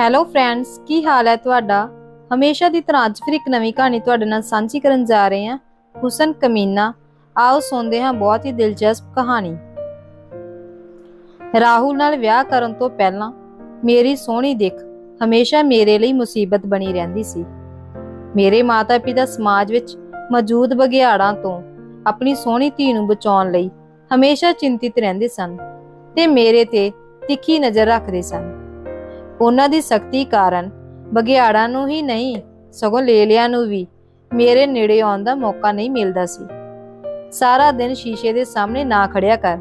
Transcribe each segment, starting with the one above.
Hello friends ਕੀ ਹਾਲ ਹੈ ਤੁਹਾਡਾ? ਹਮੇਸ਼ਾ ਦੀ ਤਰ੍ਹਾਂ ਅੱਜ ਫਿਰ ਇੱਕ ਨਵੀਂ ਕਹਾਣੀ ਤੁਹਾਡੇ ਨਾਲ ਸਾਂਝੀ ਕਰਨ ਜਾ ਰਹੇ ਹਾਂ। ਹੁਸਨ ਕਮੀਨਾ, ਆਓ ਸੁਣਦੇ ਹਾਂ ਬਹੁਤ ਹੀ ਦਿਲਚਸਪ ਕਹਾਣੀ। ਰਾਹੁਲ ਨਾਲ ਵਿਆਹ ਕਰਨ ਤੋਂ ਪਹਿਲਾਂ ਮੇਰੀ ਸੋਹਣੀ ਦਿੱਖ ਹਮੇਸ਼ਾ ਮੇਰੇ ਲਈ ਮੁਸੀਬਤ ਬਣੀ ਰਹਿੰਦੀ ਸੀ। ਮੇਰੇ ਮਾਤਾ-ਪਿਤਾ ਸਮਾਜ ਵਿੱਚ ਮੌਜੂਦ ਬਗਿਆੜਾਂ ਤੋਂ ਆਪਣੀ ਸੋਹਣੀ ਧੀ ਨੂੰ ਬਚਾਉਣ ਲਈ ਹਮੇਸ਼ਾ ਚਿੰਤਿਤ ਰਹਿੰਦੇ ਸਨ ਤੇ ਮੇਰੇ ਤੇ ਤਿੱਖੀ ਨਜ਼ਰ ਰੱਖਦੇ ਸਨ। ਉਹਨਾਂ ਦੀ ਸਖਤੀ ਕਾਰਨ ਬਗਿਆੜਾਂ ਨੂੰ ਹੀ ਨਹੀਂ, ਸਗੋਂ ਲੇਲਿਆਂ ਨੂੰ ਵੀ ਮੇਰੇ ਨੇੜੇ ਆਉਣ ਦਾ ਮੌਕਾ ਨਹੀਂ ਮਿਲਦਾ ਸੀ। ਸਾਰਾ ਦਿਨ ਸ਼ੀਸ਼ੇ ਦੇ ਸਾਹਮਣੇ ਨਾ ਖੜਿਆ ਕਰ।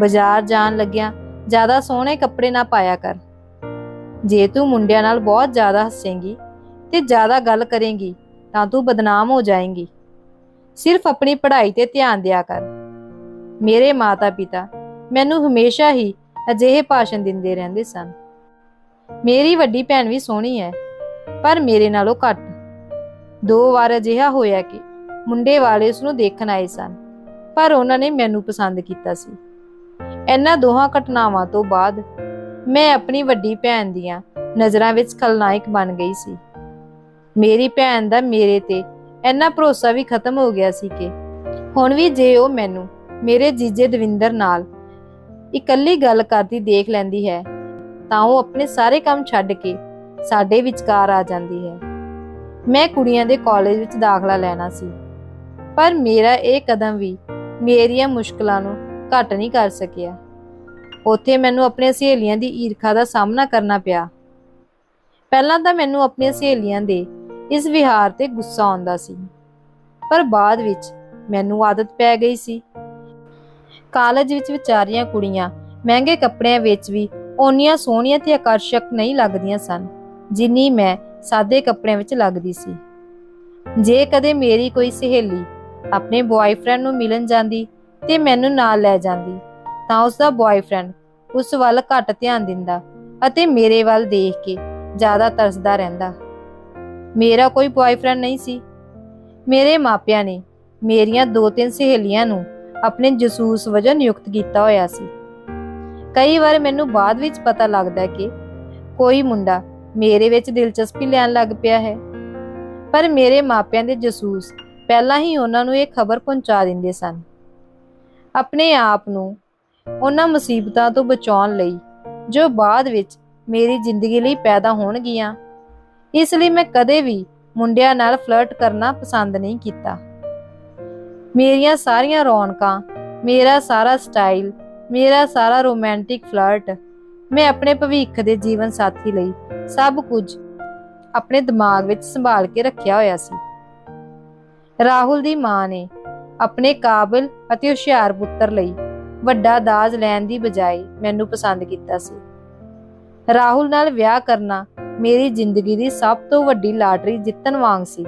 ਬਾਜ਼ਾਰ ਜਾਣ ਲੱਗਿਆ ਜ਼ਿਆਦਾ ਸੋਹਣੇ ਕੱਪੜੇ ਨਾ ਪਾਇਆ ਕਰ। ਜੇ ਤੂੰ ਮੁੰਡਿਆਂ ਨਾਲ ਬਹੁਤ ਜ਼ਿਆਦਾ ਹੱਸੇਂਗੀ ਤੇ ਜ਼ਿਆਦਾ ਗੱਲ ਕਰੇਂਗੀ, ਤਾਂ ਤੂੰ ਬਦਨਾਮ ਹੋ ਜਾਏਂਗੀ। ਸਿਰਫ ਆਪਣੀ ਪੜ੍ਹਾਈ ਤੇ ਧਿਆਨ ਦਿਆ ਕਰ। ਮੇਰੇ ਮਾਤਾ-ਪਿਤਾ ਮੈਨੂੰ ਹਮੇਸ਼ਾ ਹੀ ਅਜਿਹੇ ਭਾਸ਼ਣ ਦਿੰਦੇ ਰਹਿੰਦੇ ਸਨ। ਮੇਰੀ ਵੱਡੀ ਭੈਣ ਵੀ ਸੋਹਣੀ ਹੈ ਪਰ ਮੇਰੇ ਨਾਲੋਂ ਘੱਟ। ਦੋ ਵਾਰ ਅਜਿਹਾ ਹੋਇਆ ਕਿ ਮੁੰਡੇ ਵਾਲੇ ਉਸ ਨੂੰ ਦੇਖਣ ਆਏ ਸਨ, ਪਰ ਉਹਨਾਂ ਨੇ ਮੈਨੂੰ ਪਸੰਦ ਕੀਤਾ ਸੀ। ਇਹਨਾਂ ਦੋਹਾਂ ਘਟਨਾਵਾਂ ਤੋਂ ਬਾਅਦ ਮੈਂ ਆਪਣੀ ਵੱਡੀ ਭੈਣ ਦੀਆਂ ਨਜ਼ਰਾਂ ਵਿੱਚ ਖਲਨਾਇਕ ਬਣ ਗਈ ਸੀ। ਮੇਰੀ ਭੈਣ ਦਾ ਮੇਰੇ ਤੇ ਇੰਨਾ ਭਰੋਸਾ ਵੀ ਖਤਮ ਹੋ ਗਿਆ ਸੀ ਕਿ ਹੁਣ ਵੀ ਜੇ ਉਹ ਮੈਨੂੰ ਮੇਰੇ ਜੀਜੇ ਦਵਿੰਦਰ ਨਾਲ ਇਕੱਲੀ ਗੱਲ ਕਰਦੀ ਦੇਖ ਲੈਂਦੀ ਹੈ ਤਾਂ ਉਹ ਆਪਣੇ ਸਾਰੇ ਕੰਮ ਛੱਡ ਕੇ ਸਾਡੇ ਵਿਚਕਾਰ ਆ ਜਾਂਦੀ ਹੈ। ਮੈਂ ਕੁੜੀਆਂ ਦੇ ਕਾਲਜ ਵਿੱਚ ਦਾਖਲਾ ਲੈਣਾ ਸੀ। ਪਰ ਮੇਰਾ ਇਹ ਕਦਮ ਵੀ ਮੇਰੀਆਂ ਮੁਸ਼ਕਲਾਂ ਨੂੰ ਘੱਟ ਨਹੀਂ ਕਰ ਸਕਿਆ। ਉੱਥੇ ਮੈਨੂੰ ਆਪਣੀਆਂ ਸਹੇਲੀਆਂ ਦੀ ਈਰਖਾ ਦਾ ਸਾਹਮਣਾ ਕਰਨਾ ਪਿਆ। ਪਹਿਲਾਂ ਤਾਂ ਮੈਨੂੰ ਆਪਣੀਆਂ ਸਹੇਲੀਆਂ ਦੇ ਇਸ ਵਿਹਾਰ ਤੇ ਗੁੱਸਾ ਆਉਂਦਾ ਸੀ। ਪਰ ਬਾਅਦ ਵਿੱਚ ਮੈਨੂੰ ਆਦਤ ਪੈ ਗਈ ਸੀ। ਕਾਲਜ ਵਿੱਚ ਵਿਚਾਰੀਆਂ ਕੁੜੀਆਂ ਮਹਿੰਗੇ ਕੱਪੜਿਆਂ ਵਿੱਚ ਵੀ ਓਨੀਆਂ ਸੋਹਣੀਆਂ ਤੇ ਆਕਰਸ਼ਕ ਨਹੀਂ ਲੱਗਦੀਆਂ ਸਨ, ਜਿੰਨੀ ਮੈਂ ਸਾਦੇ ਕੱਪੜਿਆਂ ਵਿੱਚ ਲੱਗਦੀ ਸੀ। ਜੇ ਕਦੇ ਮੇਰੀ ਕੋਈ ਸਹੇਲੀ ਆਪਣੇ ਬॉयਫ੍ਰੈਂਡ ਨੂੰ ਮਿਲਣ ਜਾਂਦੀ ਤੇ ਮੈਨੂੰ ਨਾਲ ਲੈ ਜਾਂਦੀ, ਤਾਂ ਉਸ ਦਾ ਬॉयਫ੍ਰੈਂਡ ਉਸ ਵੱਲ ਘੱਟ ਧਿਆਨ ਦਿੰਦਾ ਅਤੇ ਮੇਰੇ ਵੱਲ ਦੇਖ ਕੇ ਜ਼ਿਆਦਾ ਤਰਸਦਾ ਰਹਿੰਦਾ। ਮੇਰਾ ਕੋਈ ਬॉयਫ੍ਰੈਂਡ ਨਹੀਂ ਸੀ। ਮੇਰੇ ਮਾਪਿਆਂ ਨੇ ਮੇਰੀਆਂ ਦੋ ਤਿੰਨ ਸਹੇਲੀਆਂ ਨੂੰ ਆਪਣੇ ਜਸੂਸ ਵਜੋਂ ਨਿਯੁਕਤ ਕੀਤਾ ਹੋਇਆ ਸੀ। ਕਈ ਵਾਰ ਮੈਨੂੰ ਬਾਅਦ ਵਿੱਚ ਪਤਾ ਲੱਗਦਾ ਕਿ ਕੋਈ ਮੁੰਡਾ ਮੇਰੇ ਵਿੱਚ ਦਿਲਚਸਪੀ ਲੈਣ ਲੱਗ ਪਿਆ ਹੈ। ਪਰ ਮੇਰੇ ਮਾਪਿਆਂ ਦੇ ਜਸੂਸ ਪਹਿਲਾਂ ਹੀ ਉਹਨਾਂ ਨੂੰ ਇਹ ਖਬਰ ਪਹੁੰਚਾ ਦਿੰਦੇ ਸਨ। ਆਪਣੇ ਆਪ ਨੂੰ ਉਹਨਾਂ ਮੁਸੀਬਤਾਂ ਤੋਂ ਬਚਾਉਣ ਲਈ ਜੋ ਬਾਅਦ ਵਿੱਚ ਮੇਰੀ ਜ਼ਿੰਦਗੀ ਲਈ ਪੈਦਾ ਹੋਣਗੀਆਂ, ਇਸ ਲਈ ਮੈਂ ਕਦੇ ਵੀ ਮੁੰਡਿਆਂ ਨਾਲ ਫਲਰਟ ਕਰਨਾ ਪਸੰਦ ਨਹੀਂ ਕੀਤਾ। ਮੇਰੀਆਂ ਸਾਰੀਆਂ ਰੌਣਕਾਂ, ਮੇਰਾ ਸਾਰਾ ਸਟਾਈਲ ਮੇਰਾ ਸਾਰਾ ਰੋਮਾਂਟਿਕ ਫਲਰਟ ਮੈਂ ਆਪਣੇ ਭਵਿੱਖ ਦੇ ਜੀਵਨ ਸਾਥੀ ਲਈ ਸਭ ਕੁਝ ਆਪਣੇ ਦਿਮਾਗ ਵਿੱਚ ਸੰਭਾਲ ਕੇ ਰੱਖਿਆ ਹੋਇਆ ਸੀ। ਰਾਹੁਲ ਦੀ ਮਾਂ ਨੇ ਆਪਣੇ ਕਾਬਿਲ ਅਤੇ ਹੁਸ਼ਿਆਰ ਪੁੱਤਰ ਲਈ ਵੱਡਾ ਦਾਜ ਲੈਣ ਦੀ ਬਜਾਏ ਮੈਨੂੰ ਪਸੰਦ ਕੀਤਾ ਸੀ। ਰਾਹੁਲ ਨਾਲ ਵਿਆਹ ਕਰਨਾ ਮੇਰੀ ਜ਼ਿੰਦਗੀ ਦੀ ਸਭ ਤੋਂ ਵੱਡੀ ਲਾਟਰੀ ਜਿੱਤਣ ਵਾਂਗ ਸੀ।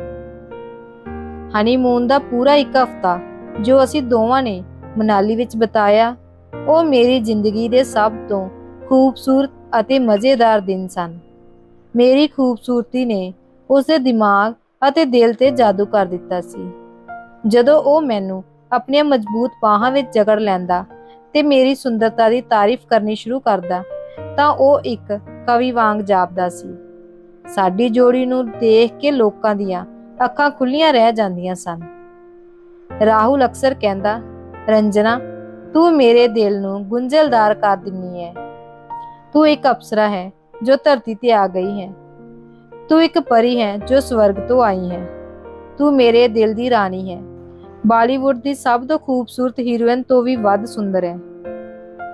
ਹਨੀਮੂਨ ਦਾ ਪੂਰਾ ਇੱਕ ਹਫ਼ਤਾ ਜੋ ਅਸੀਂ ਦੋਵਾਂ ਨੇ ਮਨਾਲੀ ਵਿੱਚ ਬਿਤਾਇਆ ਉਹ ਮੇਰੀ ਜ਼ਿੰਦਗੀ ਦੇ ਸਭ ਤੋਂ ਖੂਬਸੂਰਤ ਅਤੇ ਮਜ਼ੇਦਾਰ ਦਿਨ ਸਨ। ਮੇਰੀ ਖੂਬਸੂਰਤੀ ਨੇ ਉਸਦੇ ਦਿਮਾਗ ਅਤੇ ਦਿਲ ਤੇ ਜਾਦੂ ਕਰ ਦਿੱਤਾ ਸੀ। ਜਦੋਂ ਉਹ ਮੈਨੂੰ ਆਪਣੀਆਂ ਮਜ਼ਬੂਤ ਬਾਹਾਂ ਵਿੱਚ ਜਕੜ ਲੈਂਦਾ ਤੇ ਮੇਰੀ ਸੁੰਦਰਤਾ ਦੀ ਤਾਰੀਫ ਕਰਨੀ ਸ਼ੁਰੂ ਕਰਦਾ, ਤਾਂ ਉਹ ਇੱਕ ਕਵੀ ਵਾਂਗ ਜਾਪਦਾ ਸੀ। ਸਾਡੀ ਜੋੜੀ ਨੂੰ ਦੇਖ ਕੇ ਲੋਕਾਂ ਦੀਆਂ ਅੱਖਾਂ ਖੁੱਲੀਆਂ ਰਹਿ ਜਾਂਦੀਆਂ ਸਨ। ਰਾਹੁਲ ਅਕਸਰ ਕਹਿੰਦਾ, ਰੰਜਨਾ ਤੂੰ ਮੇਰੇ ਦਿਲ ਨੂੰ ਗੁੰਝਲਦਾਰ ਕਰ ਦਿੰਨੀ ਹੈ ਤੂੰ ਇੱਕ ਅਪਸਰਾ ਹੈ ਜੋ ਧਰਤੀ ਤੇ ਆ ਗਈ ਹੈ। ਤੂੰ ਇੱਕ ਪਰੀ ਹੈ ਜੋ ਸਵਰਗ ਤੋਂ ਆਈ ਹੈ। ਤੂੰ ਮੇਰੇ ਦਿਲ ਦੀ ਰਾਣੀ ਹੈ। ਬਾਲੀਵੁੱਡ ਦੀ ਸਭ ਤੋਂ ਖੂਬਸੂਰਤ ਹੀਰੋਇਨ ਤੋਂ ਵੀ ਵੱਧ ਸੁੰਦਰ ਹੈ।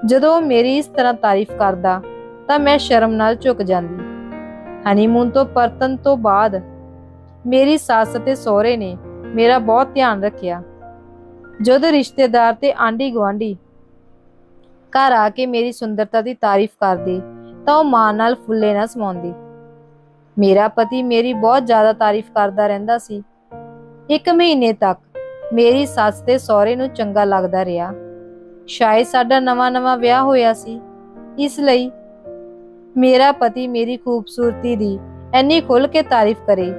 ਜਦੋਂ ਮੇਰੀ ਇਸ ਤਰ੍ਹਾਂ ਤਾਰੀਫ ਕਰਦਾ, ਤਾਂ ਮੈਂ ਸ਼ਰਮ ਨਾਲ ਝੁਕ ਜਾਂਦੀ। ਹਨੀਮੂਨ ਤੋਂ ਪਰਤਨ ਤੋਂ ਬਾਅਦ ਮੇਰੀ ਸੱਸ ਤੇ ਸਹੁਰੇ ਨੇ ਮੇਰਾ ਬਹੁਤ ਧਿਆਨ ਰੱਖਿਆ। ਜਦੋਂ ਰਿਸ਼ਤੇਦਾਰ ਤੇ ਆਂਢੀ ਗੁਆਂਢੀ ਘਰ ਆ ਕੇ ਮੇਰੀ ਸੁੰਦਰਤਾ ਦੀ ਤਾਰੀਫ ਕਰਦੇ, ਤਾਂ ਉਹ ਮਾਂ ਨਾਲ ਫੁੱਲੇ ਨਾ ਸਮਾਉਂਦੀ। ਮੇਰਾ ਪਤੀ ਮੇਰੀ ਬਹੁਤ ਜ਼ਿਆਦਾ ਤਾਰੀਫ ਕਰਦਾ ਰਹਿੰਦਾ ਸੀ। ਇੱਕ ਮਹੀਨੇ ਤੱਕ ਮੇਰੀ ਸੱਸ ਤੇ ਸਹੁਰੇ ਨੂੰ ਚੰਗਾ ਲੱਗਦਾ ਰਿਹਾ। ਸ਼ਾਇਦ ਸਾਡਾ ਨਵਾਂ-ਨਵਾਂ ਵਿਆਹ ਹੋਇਆ ਸੀ। ਇਸ ਲਈ ਮੇਰਾ ਪਤੀ ਮੇਰੀ ਖੂਬਸੂਰਤੀ ਦੀ ਇੰਨੀ ਖੁੱਲ ਕੇ ਤਾਰੀਫ ਕਰੇ।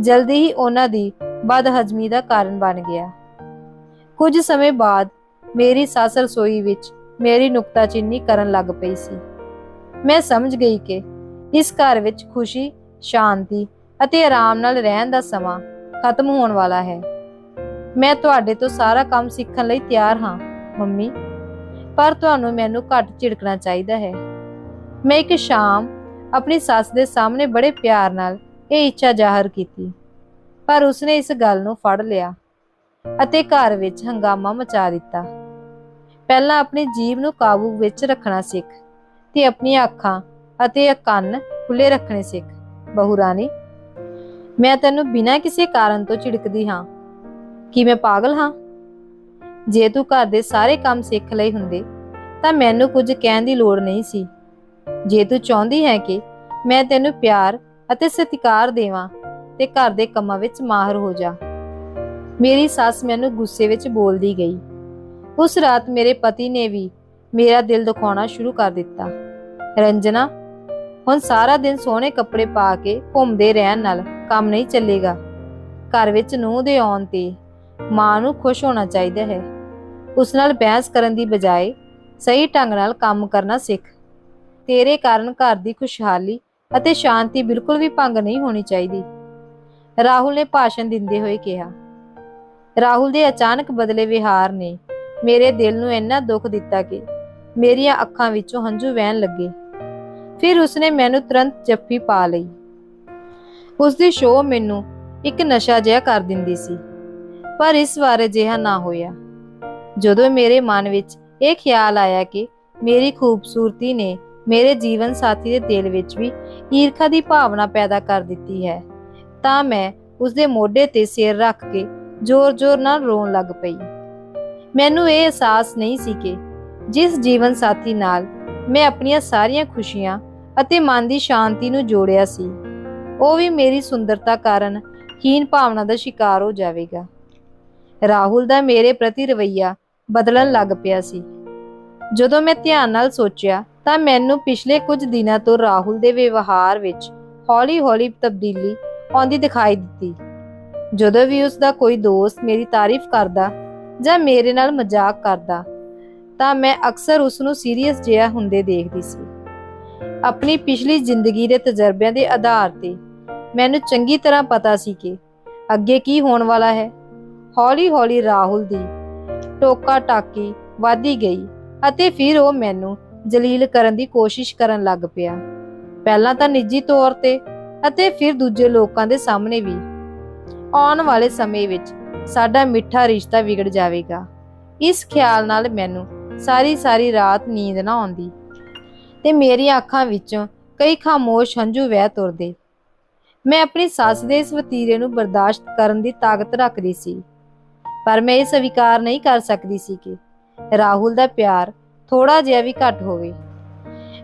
ਜਲਦੀ ਹੀ ਉਹਨਾਂ ਦੀ ਬਦਹਜ਼ਮੀ ਦਾ ਕਾਰਨ ਬਣ ਗਿਆ। ਕੁਝ ਸਮੇਂ ਬਾਅਦ ਮੇਰੀ ਸੱਸ ਰਸੋਈ ਵਿੱਚ ਮੇਰੀ ਨੁਕਤਾਚੀਨੀ ਕਰਨ ਲੱਗ ਪਈ ਸੀ। ਮੈਂ ਸਮਝ ਗਈ ਕਿ ਇਸ ਘਰ ਵਿੱਚ ਖੁਸ਼ੀ, ਸ਼ਾਂਤੀ ਅਤੇ ਆਰਾਮ ਨਾਲ ਰਹਿਣ ਦਾ ਸਮਾਂ ਖਤਮ ਹੋਣ ਵਾਲਾ ਹੈ। ਮੈਂ ਤੁਹਾਡੇ ਤੋਂ ਸਾਰਾ ਕੰਮ ਸਿੱਖਣ ਲਈ ਤਿਆਰ ਹਾਂ, ਮੰਮੀ। ਪਰ ਤੁਹਾਨੂੰ ਮੈਨੂੰ ਘੱਟ ਝਿੜਕਣਾ ਚਾਹੀਦਾ ਹੈ। ਮੈਂ ਇੱਕ ਸ਼ਾਮ ਆਪਣੀ ਸੱਸ ਦੇ ਸਾਹਮਣੇ ਬੜੇ ਪਿਆਰ ਨਾਲ ਇਹ ਇੱਛਾ ਜ਼ਾਹਰ ਕੀਤੀ। ਪਰ ਉਸਨੇ ਇਸ ਗੱਲ ਨੂੰ ਫੜ ਲਿਆ। ਅਤੇ ਘਰ ਵਿੱਚ ਹੰਗਾਮਾ ਮਚਾ ਦਿੱਤਾ। ਪਹਿਲਾਂ ਆਪਣੀ ਜੀਭ ਨੂੰ ਕਾਬੂ ਵਿੱਚ ਰੱਖਣਾ ਸਿੱਖ ਤੇ ਆਪਣੀਆਂ ਅੱਖਾਂ ਅਤੇ ਕੰਨ ਖੁੱਲੇ ਰੱਖਣੇ ਸਿੱਖ। ਬਹੂ ਰਾਣੀ, ਮੈਂ ਤੈਨੂੰ ਬਿਨਾਂ ਕਿਸੇ ਕਾਰਨ ਤੋਂ ਝਿੜਕਦੀ ਹਾਂ। ਕੀ ਮੈਂ ਪਾਗਲ ਹਾਂ? ਜੇ ਤੂੰ ਘਰ ਦੇ ਸਾਰੇ ਕੰਮ ਸਿੱਖ ਲਏ ਹੁੰਦੇ, ਤਾਂ ਮੈਨੂੰ ਕੁਝ ਕਹਿਣ ਦੀ ਲੋੜ ਨਹੀਂ ਸੀ। ਜੇ ਤੂੰ ਚਾਹੁੰਦੀ ਹੈ ਕਿ ਮੈਂ ਤੈਨੂੰ ਪਿਆਰ ਅਤੇ ਸਤਿਕਾਰ ਦੇਵਾਂ, ਤੇ ਘਰ ਦੇ ਕੰਮਾਂ ਵਿੱਚ ਮਾਹਰ ਹੋ ਜਾ। ਮੇਰੀ ਸੱਸ ਮੈਨੂੰ ਗੁੱਸੇ ਵਿੱਚ ਬੋਲਦੀ ਗਈ। ਉਸ ਰਾਤ ਮੇਰੇ ਪਤੀ ਨੇ ਵੀ ਮੇਰਾ ਦਿਲ ਦੁਖਾਉਣਾ ਸ਼ੁਰੂ ਕਰ ਦਿੱਤਾ। ਰੰਜਨਾ, ਹੁਣ ਸਾਰਾ ਦਿਨ ਸੋਹਣੇ ਕੱਪੜੇ ਪਾ ਕੇ ਘੁੰਮਦੇ ਰਹਿਣ ਨਾਲ ਕੰਮ ਨਹੀਂ ਚੱਲੇਗਾ। ਘਰ ਵਿੱਚ ਨੂੰਹ ਦੇ ਆਉਣ ਤੇ ਮਾਂ ਨੂੰ ਖੁਸ਼ ਹੋਣਾ ਚਾਹੀਦਾ ਹੈ। ਉਸ ਨਾਲ ਬਹਿਸ ਕਰਨ ਦੀ ਬਜਾਏ ਸਹੀ ਢੰਗ ਨਾਲ ਕੰਮ ਕਰਨਾ ਸਿੱਖ। ਤੇਰੇ ਕਾਰਨ ਘਰ ਦੀ ਖੁਸ਼ਹਾਲੀ ਅਤੇ ਸ਼ਾਂਤੀ ਬਿਲਕੁਲ ਵੀ ਭੰਗ ਨਹੀਂ ਹੋਣੀ ਚਾਹੀਦੀ। ਰਾਹੁਲ ਨੇ ਭਾਸ਼ਣ ਦਿੰਦੇ ਹੋਏ ਕਿਹਾ ਰਾਹੁਲ ਦੇ ਅਚਾਨਕ ਬਦਲੇ ਵਿਹਾਰ ਨੇ ਮੇਰੇ ਦਿਲ ਨੂੰ ਇੰਨਾ ਦੁੱਖ ਦਿੱਤਾ ਕਿ ਮੇਰੀਆਂ ਅੱਖਾਂ ਵਿੱਚੋਂ ਹੰਝੂ ਵਹਿਣ ਲੱਗੇ। ਫਿਰ ਉਸਨੇ ਮੈਨੂੰ ਤੁਰੰਤ ਜੱਫੀ ਪਾ ਲਈ। ਉਸ ਸ਼ੋਅ ਮੈਨੂੰ ਇੱਕ ਨਸ਼ਾ ਜਿਹਾ ਕਰ ਦਿੰਦੀ ਸੀ, ਪਰ ਇਸ ਵਾਰ ਅਜਿਹਾ ਨਾ ਹੋਇਆ। ਜਦੋਂ ਮੇਰੇ ਮਨ ਵਿੱਚ ਇਹ ਖਿਆਲ ਆਇਆ ਕਿ ਮੇਰੀ ਖੂਬਸੂਰਤੀ ਨੇ ਮੇਰੇ ਜੀਵਨ ਸਾਥੀ ਦੇ ਦਿਲ ਵਿੱਚ ਵੀ ਈਰਖਾ ਦੀ ਭਾਵਨਾ ਪੈਦਾ ਕਰ ਦਿੱਤੀ ਹੈ, ਤਾਂ ਮੈਂ ਉਸਦੇ ਮੋਢੇ ਤੇ ਸਿਰ ਰੱਖ ਕੇ ਜ਼ੋਰ-ਜ਼ੋਰ ਨਾਲ ਰੋਣ ਲੱਗ ਪਈ। ਮੈਨੂੰ ਇਹ ਅਹਿਸਾਸ ਨਹੀਂ ਸੀ ਕਿ ਜਿਸ ਜੀਵਨ ਸਾਥੀ ਨਾਲ ਮੈਂ ਆਪਣੀਆਂ ਸਾਰੀਆਂ ਖੁਸ਼ੀਆਂ ਅਤੇ ਮਨ ਦੀ ਸ਼ਾਂਤੀ ਨੂੰ ਜੋੜਿਆ ਸੀ, ਉਹ ਵੀ ਮੇਰੀ ਸੁੰਦਰਤਾ ਕਾਰਨ ਹੀਨ ਭਾਵਨਾ ਦਾ ਸ਼ਿਕਾਰ ਹੋ ਜਾਵੇਗਾ। ਰਾਹੁਲ ਦਾ ਮੇਰੇ ਪ੍ਰਤੀ ਰਵਈਆ ਬਦਲਣ ਲੱਗ ਪਿਆ ਸੀ। ਜਦੋਂ ਮੈਂ ਧਿਆਨ ਨਾਲ ਸੋਚਿਆ ਤਾਂ ਮੈਨੂੰ ਪਿਛਲੇ ਕੁਝ ਦਿਨਾਂ ਤੋਂ ਰਾਹੁਲ ਦੇ ਵਿਵਹਾਰ ਵਿੱਚ ਹੌਲੀ-ਹੌਲੀ ਤਬਦੀਲੀ ਆਉਂਦੀ ਦਿਖਾਈ ਦਿੱਤੀ। ਜਦੋਂ ਵੀ ਉਸ ਦਾ ਕੋਈ ਦੋਸਤ ਮੇਰੀ ਤਾਰੀਫ ਕਰਦਾ ਜਾਂ ਮੇਰੇ ਨਾਲ ਮਜ਼ਾਕ ਕਰਦਾ, ਤਾਂ ਮੈਂ ਅਕਸਰ ਉਸ ਨੂੰ ਸੀਰੀਅਸ ਜਿਹਾ ਹੁੰਦੇ ਦੇਖਦੀ ਸੀ। ਆਪਣੀ ਪਿਛਲੀ ਜ਼ਿੰਦਗੀ ਦੇ ਤਜਰਬਿਆਂ ਦੇ ਆਧਾਰ ਤੇ ਮੈਨੂੰ ਚੰਗੀ ਤਰ੍ਹਾਂ ਪਤਾ ਸੀ ਕਿ ਅੱਗੇ ਕੀ ਹੋਣ ਵਾਲਾ ਹੈ। ਹੌਲੀ-ਹੌਲੀ ਰਾਹੁਲ ਦੀ ਟੋਕਾ ਟਾਕੀ ਵਧਦੀ ਗਈ ਅਤੇ ਫਿਰ ਉਹ ਮੈਨੂੰ ਜਲੀਲ ਕਰਨ ਦੀ ਕੋਸ਼ਿਸ਼ ਕਰਨ ਲੱਗ ਪਿਆ। ਪਹਿਲਾਂ ਤਾਂ ਨਿੱਜੀ ਤੌਰ ਤੇ ਅਤੇ ਫਿਰ ਦੂਜੇ ਲੋਕਾਂ ਦੇ ਸਾਹਮਣੇ ਵੀ ਆਉਣ ਵਾਲੇ ਸਮੇਂ ਵਿੱਚ ਸਾਡਾ ਮਿੱਠਾ ਰਿਸ਼ਤਾ ਵਿਗੜ ਜਾਵੇਗਾ। ਇਸ ਖਿਆਲ ਨਾਲ ਮੈਨੂੰ ਸਾਰੀ ਸਾਰੀ ਰਾਤ ਨੀਂਦ ਨਾ ਆਉਂਦੀ ਤੇ ਮੇਰੀਆਂ ਅੱਖਾਂ ਵਿੱਚੋਂ ਕਈ ਖਾਮੋਸ਼ ਹੰਝੂ ਵਹਿ ਤੁਰਦੇ। ਮੈਂ ਆਪਣੀ ਸੱਸ ਦੇ ਇਸ ਵਤੀਰੇ ਨੂੰ ਬਰਦਾਸ਼ਤ ਕਰਨ ਦੀ ਤਾਕਤ ਰੱਖਦੀ ਸੀ। ਪਰ ਮੈਂ ਇਹ ਸਵੀਕਾਰ ਨਹੀਂ ਕਰ ਸਕਦੀ ਸੀ ਕਿ ਰਾਹੁਲ ਦਾ ਪਿਆਰ ਥੋੜਾ ਜਿਹਾ ਵੀ ਘੱਟ ਹੋਵੇ।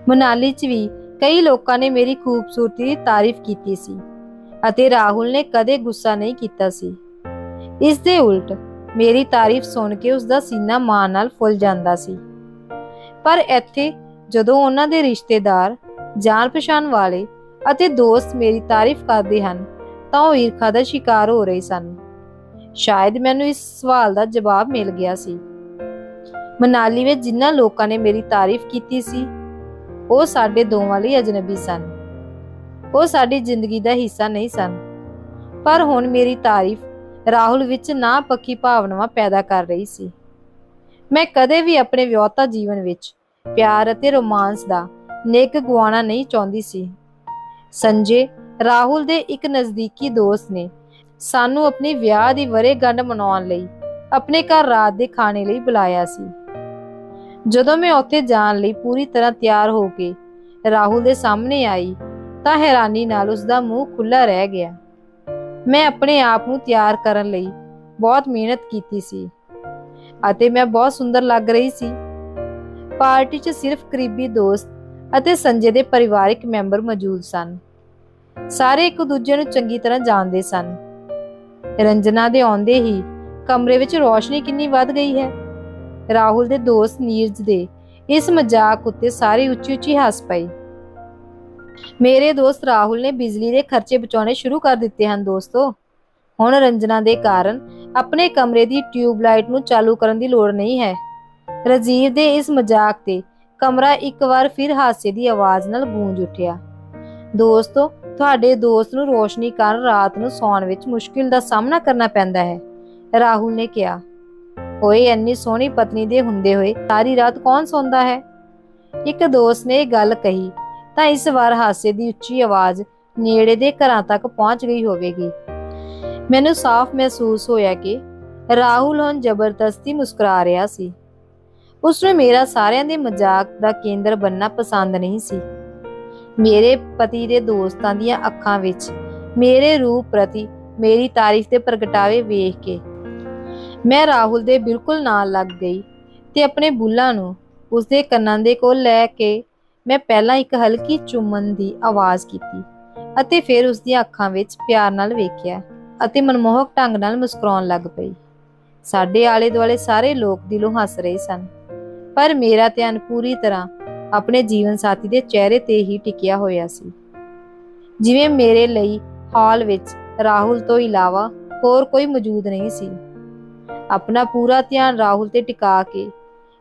ਮਨਾਲੀ 'ਚ ਵੀ ਕਈ ਲੋਕਾਂ ਨੇ ਮੇਰੀ ਖੂਬਸੂਰਤੀ ਦੀ ਤਾਰੀਫ ਕੀਤੀ ਸੀ। ਅਤੇ ਰਾਹੁਲ ਨੇ ਕਦੇ ਗੁੱਸਾ ਨਹੀਂ ਕੀਤਾ ਸੀ। ਇਸ ਦੇ ਉਲਟ ਮੇਰੀ ਤਾਰੀਫ ਸੁਣ ਕੇ ਉਸ ਦਾ ਸੀਨਾ ਮਾਂ ਨਾਲ ਫੁੱਲ ਜਾਂਦਾ ਸੀ। ਪਰ ਇੱਥੇ ਜਦੋਂ ਉਹਨਾਂ ਦੇ ਰਿਸ਼ਤੇਦਾਰ ਜਾਣ ਪਛਾਣ ਵਾਲੇ ਅਤੇ ਦੋਸਤ ਮੇਰੀ ਤਾਰੀਫ ਕਰਦੇ ਹਨ, ਤਾਂ ਉਹ ਈਰਖਾ ਦਾ ਸ਼ਿਕਾਰ ਹੋ ਰਹੇ ਸਨ। ਸ਼ਾਇਦ ਮੈਨੂੰ ਇਸ ਸਵਾਲ ਦਾ ਜਵਾਬ ਮਿਲ ਗਿਆ ਸੀ। ਮਨਾਲੀ ਵਿੱਚ ਜਿਨ੍ਹਾਂ ਲੋਕਾਂ ਨੇ ਮੇਰੀ ਤਾਰੀਫ ਕੀਤੀ ਸੀ, ਉਹ ਸਾਡੇ ਦੋਵਾਂ ਲਈ ਅਜਨਬੀ ਸਨ। ਉਹ ਸਾਡੀ ਜ਼ਿੰਦਗੀ ਦਾ ਹਿੱਸਾ ਨਹੀਂ ਸਨ। ਪਰ ਹੁਣ ਮੇਰੀ ਤਾਰੀਫ ਰਾਹੁਲ ਵਿੱਚ ਨਾ ਪੱਕੀ ਭਾਵਨਾਵਾਂ ਪੈਦਾ ਕਰ ਰਹੀ ਸੀ। ਮੈਂ ਕਦੇ ਵੀ ਆਪਣੇ ਵਿਆਹਤਾ ਜੀਵਨ ਵਿੱਚ ਪਿਆਰ ਅਤੇ ਰੋਮਾਂਸ ਦਾ ਨੇਕ ਗਵਾਣਾ ਨਹੀਂ ਚਾਹੁੰਦੀ ਸੀ। ਸੰਜੇ, ਰਾਹੁਲ ਦੇ ਇੱਕ ਨਜ਼ਦੀਕੀ ਦੋਸਤ ਨੇ ਸਾਨੂੰ ਆਪਣੇ ਵਿਆਹ ਦੀ ਵਰੇਗੰਢ ਮਨਾਉਣ ਲਈ ਆਪਣੇ ਘਰ ਰਾਤ ਦੇ ਖਾਣੇ ਲਈ ਬੁਲਾਇਆ ਸੀ। ਜਦੋਂ ਮੈਂ ਉੱਥੇ ਜਾਣ ਲਈ ਪੂਰੀ ਤਰ੍ਹਾਂ ਤਿਆਰ ਹੋ ਕੇ ਰਾਹੁਲ ਦੇ ਸਾਹਮਣੇ ਆਈ ਤਾਂ ਹੈਰਾਨੀ ਨਾਲ ਉਸ ਦਾ ਮੂੰਹ ਖੁੱਲਾ ਰਹਿ ਗਿਆ। ਮੈਂ ਆਪਣੇ ਆਪ ਨੂੰ ਤਿਆਰ ਕਰਨ ਲਈ ਬਹੁਤ ਮਿਹਨਤ ਕੀਤੀ ਸੀ ਅਤੇ ਮੈਂ ਬਹੁਤ ਸੁੰਦਰ ਲੱਗ ਰਹੀ ਸੀ। ਪਾਰਟੀ 'ਚ ਸਿਰਫ ਕਰੀਬੀ ਦੋਸਤ ਅਤੇ ਸੰਜੇ ਦੇ ਪਰਿਵਾਰਕ ਮੈਂਬਰ ਮੌਜੂਦ ਸਨ। ਸਾਰੇ ਇੱਕ ਦੂਜੇ ਨੂੰ ਚੰਗੀ ਤਰ੍ਹਾਂ ਜਾਣਦੇ ਸਨ। ਰੰਜਨਾ ਦੇ ਆਉਂਦੇ ਹੀ ਕਮਰੇ ਵਿੱਚ ਰੋਸ਼ਨੀ ਕਿੰਨੀ ਵੱਧ ਗਈ ਹੈ। ਰਾਹੁਲ ਦੇ ਦੋਸਤ ਨੀਰਜ ਦੇ ਇਸ ਮਜ਼ਾਕ ਉੱਤੇ ਸਾਰੇ ਉੱਚੀ-ਉੱਚੀ ਹੱਸ ਪਏ। ਮੇਰੇ ਦੋਸਤ ਰਾਹੁਲ ਨੇ ਬਿਜਲੀ ਦੇ ਖਰਚੇ ਬਚਾਉਣੇ ਸ਼ੁਰੂ ਕਰ ਦਿੱਤੇ ਹਨ ਦੋਸਤੋ। ਹੁਣ ਰੰਜਨਾ ਦੇ ਕਾਰਨ ਆਪਣੇ ਕਮਰੇ ਦੀ ਟਿਊਬ ਲਾਈਟ ਨੂੰ ਚਾਲੂ ਕਰਨ ਦੀ ਲੋੜ ਨਹੀਂ ਹੈ। ਰਜੀਵ ਦੇ ਇਸ ਮਜ਼ਾਕ ਤੇ ਕਮਰਾ ਇੱਕ ਵਾਰ ਫਿਰ ਹਾਸੇ ਦੀ ਆਵਾਜ਼ ਨਾਲ ਗੂੰਜ ਉੱਠਿਆ। ਦੋਸਤੋ, ਤੁਹਾਡੇ ਦੋਸਤ ਨੂੰ ਰੋਸ਼ਨੀ ਕਾਰਨ ਰਾਤ ਨੂੰ ਸੌਣ ਵਿੱਚ ਮੁਸ਼ਕਿਲ ਦਾ ਸਾਹਮਣਾ ਕਰਨਾ ਪੈਂਦਾ ਹੈ, ਰਾਹੁਲ ਨੇ ਕਿਹਾ। ਹੋਏ ਇੰਨੀ ਸੋਹਣੀ ਪਤਨੀ ਦੇ ਹੁੰਦੇ ਹੋਏ ਸਾਰੀ ਰਾਤ ਕੌਣ ਸੌਂਦਾ ਹੈ? ਇੱਕ ਦੋਸਤ ਨੇ ਇਹ ਗੱਲ ਕਹੀ ਤਾਂ ਇਸ ਵਾਰ ਹਾਸੇ ਦੀ ਉੱਚੀ ਆਵਾਜ਼ ਨੇੜੇ ਦੇ ਘਰਾਂ ਤੱਕ ਪਹੁੰਚ ਗਈ ਹੋਵੇਗੀ। ਮੈਨੂੰ ਸਾਫ਼ ਮਹਿਸੂਸ ਹੋਇਆ ਕਿ ਰਾਹੁਲ ਹੁਣ ਜ਼ਬਰਦਸਤੀ ਮੁਸਕਰਾ ਰਿਹਾ ਸੀ। ਉਸ ਨੂੰ ਮੇਰਾ ਸਾਰਿਆਂ ਦੇ ਮਜ਼ਾਕ ਦਾ ਕੇਂਦਰ ਬੰਨਣਾ ਪਸੰਦ ਨਹੀਂ ਸੀ। ਮੇਰੇ ਪਤੀ ਦੇ ਦੋਸਤਾਂ ਦੀਆਂ ਅੱਖਾਂ ਵਿੱਚ ਮੇਰੇ ਰੂਪ ਪ੍ਰਤੀ ਮੇਰੀ ਤਾਰੀਫ ਤੇ ਪ੍ਰਗਟਾਵੇ ਵੇਖ ਕੇ ਮੈਂ ਰਾਹੁਲ ਦੇ ਬਿਲਕੁਲ ਨਾਲ ਲੱਗ ਗਈ ਤੇ ਆਪਣੇ ਬੁੱਲਾਂ ਨੂੰ ਉਸਦੇ ਕੰਨਾਂ ਦੇ ਕੋਲ ਲੈ ਕੇ ਮੈਂ ਪਹਿਲਾਂ ਇੱਕ ਹਲਕੀ ਚੁੰਮਣ ਦੀ ਆਵਾਜ਼ ਕੀਤੀ ਅਤੇ ਫਿਰ ਉਸ ਦੀਆਂ ਅੱਖਾਂ ਵਿੱਚ ਪਿਆਰ ਨਾਲ ਵੇਖਿਆ ਅਤੇ ਮਨਮੋਹਕ ਢੰਗ ਨਾਲ ਮੁਸਕਰਾਉਣ ਲੱਗ ਪਈ। ਸਾਡੇ ਆਲੇ ਦੁਆਲੇ ਸਾਰੇ ਲੋਕ ਦਿਲੋਂ ਹੱਸ ਰਹੇ ਸਨ, ਪਰ ਮੇਰਾ ਧਿਆਨ ਪੂਰੀ ਤਰ੍ਹਾਂ ਆਪਣੇ ਜੀਵਨ ਸਾਥੀ ਦੇ ਚਿਹਰੇ ਤੇ ਹੀ ਟਿਕਿਆ ਹੋਇਆ ਸੀ। ਜਿਵੇਂ ਮੇਰੇ ਲਈ ਹਾਲ ਵਿੱਚ ਰਾਹੁਲ ਤੋਂ ਇਲਾਵਾ ਹੋਰ ਕੋਈ ਮੌਜੂਦ ਨਹੀਂ ਸੀ। ਆਪਣਾ ਪੂਰਾ ਧਿਆਨ ਰਾਹੁਲ ਤੇ ਟਿਕਾ ਕੇ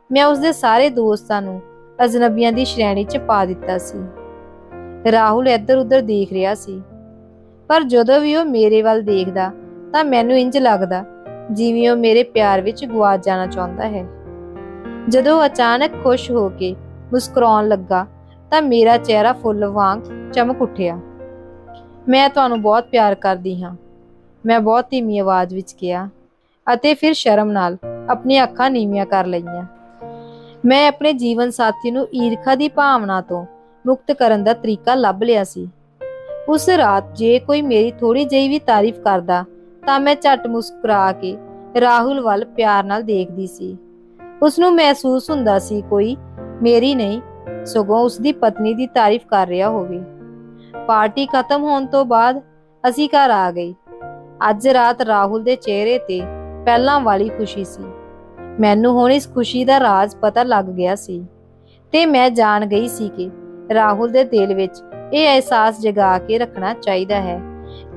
ਮੈਂ ਉਸਦੇ ਸਾਰੇ ਦੋਸਤਾਂ ਨੂੰ ਅਜਨਬੀਆਂ ਦੀ ਸ਼੍ਰੇਣੀ 'ਚ ਪਾ ਦਿੱਤਾ ਸੀ। ਰਾਹੁਲ ਇੱਧਰ-ਉੱਧਰ ਦੇਖ ਰਿਹਾ ਸੀ। ਪਰ ਜਦੋਂ ਵੀ ਉਹ ਮੇਰੇ ਵੱਲ ਦੇਖਦਾ, ਤਾਂ ਮੈਨੂੰ ਇੰਜ ਲੱਗਦਾ, ਜਿਵੇਂ ਉਹ ਮੇਰੇ ਪਿਆਰ ਵਿੱਚ ਗੁਆਚ ਜਾਣਾ ਚਾਹੁੰਦਾ ਹੈ। ਜਦੋਂ ਅਚਾਨਕ ਖੁਸ਼ ਹੋ ਕੇ ਮੁਸਕਰਾਉਣ ਲੱਗਾ, ਤਾਂ ਮੇਰਾ ਚਿਹਰਾ ਫੁੱਲ ਵਾਂਗ ਚਮਕ ਉੱਠਿਆ। ਮੈਂ ਤੁਹਾਨੂੰ ਬਹੁਤ ਪਿਆਰ ਕਰਦੀ ਹਾਂ। ਮੈਂ ਬਹੁਤ ਧੀਮੀ ਆਵਾਜ਼ ਵਿੱਚ ਕਿਹਾ, ਅਤੇ ਫਿਰ ਸ਼ਰਮ ਨਾਲ ਆਪਣੀਆਂ ਅੱਖਾਂ ਨੀਵੀਆਂ ਕਰ ਲਈਆਂ। ਮੈਂ ਆਪਣੇ ਜੀਵਨ ਸਾਥੀ ਨੂੰ ਈਰਖਾ ਦੀ ਭਾਵਨਾ ਤੋਂ ਮੁਕਤ ਕਰਨ ਦਾ ਤਰੀਕਾ ਲੱਭ ਲਿਆ ਸੀ। ਉਸ ਰਾਤ ਜੇ ਕੋਈ ਮੇਰੀ ਥੋੜੀ ਜਿਹੀ ਵੀ ਤਾਰੀਫ ਕਰਦਾ, ਤਾਂ ਮੈਂ ਝਟ ਮੁਸਕਰਾ ਕੇ ਰਾਹੁਲ ਵੱਲ ਪਿਆਰ ਨਾਲ ਦੇਖਦੀ ਸੀ। ਉਸ ਨੂੰ ਮਹਿਸੂਸ ਹੁੰਦਾ ਸੀ ਕੋਈ ਮੇਰੀ ਨਹੀਂ, ਸਗੋਂ ਉਸ ਦੀ ਪਤਨੀ ਦੀ ਤਾਰੀਫ ਕਰ ਰਿਹਾ ਹੋਵੇ। ਪਾਰਟੀ ਖਤਮ ਹੋਣ ਤੋਂ ਬਾਅਦ ਅਸੀਂ ਘਰ ਆ ਗਏ। ਅੱਜ ਰਾਤ ਰਾਹੁਲ ਦੇ ਚਿਹਰੇ ਤੇ ਪਹਿਲਾਂ ਵਾਲੀ ਖੁਸ਼ੀ ਸੀ। ਮੈਨੂੰ ਹੁਣ ਇਸ ਖੁਸ਼ੀ ਦਾ ਰਾਜ਼ ਪਤਾ ਲੱਗ ਗਿਆ ਸੀ। ਤੇ ਮੈਂ ਜਾਣ ਗਈ ਸੀ ਕਿ ਰਾਹੁਲ ਦੇ ਦਿਲ ਵਿੱਚ ਇਹ ਅਹਿਸਾਸ ਜਗਾ ਕੇ ਰੱਖਣਾ ਚਾਹੀਦਾ ਹੈ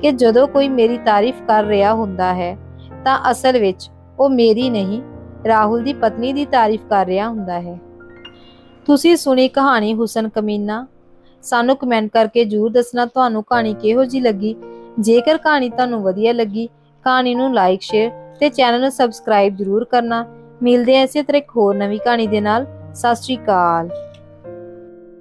ਕਿ ਜਦੋਂ ਕੋਈ ਮੇਰੀ ਤਾਰੀਫ ਕਰ ਰਿਹਾ ਹੁੰਦਾ ਹੈ, ਤਾਂ ਅਸਲ ਵਿੱਚ ਉਹ ਮੇਰੀ ਨਹੀਂ, ਰਾਹੁਲ ਦੀ ਪਤਨੀ ਦੀ ਤਾਰੀਫ ਕਰ ਰਿਹਾ ਹੁੰਦਾ ਹੈ। ਤੁਸੀਂ ਸੁਣੀ ਕਹਾਣੀ ਹੁਸਨ ਕਮੀਨਾ? ਸਾਨੂੰ ਕਮੈਂਟ ਕਰਕੇ ਜਰੂਰ ਦੱਸਣਾ ਤੁਹਾਨੂੰ ਕਹਾਣੀ ਕਿਹੋ ਜੀ ਲੱਗੀ। ਜੇਕਰ ਕਹਾਣੀ ਤੁਹਾਨੂੰ ਵਧੀਆ ਲੱਗੀ, ਕਹਾਣੀ ਨੂੰ ਲਾਈਕ, ਸ਼ੇਅਰ ਤੇ ਚੈਨਲ ਨੂੰ ਸਬਸਕ੍ਰਾਈਬ ਜਰੂਰ ਕਰਨਾ। ਮਿਲਦੇ ਆ ਇਸੇ ਤਰ੍ਹਾਂ ਇੱਕ ਹੋਰ ਨਵੀਂ ਕਹਾਣੀ ਦੇ ਨਾਲ। ਸਤਿ ਸ਼੍ਰੀ ਅਕਾਲ।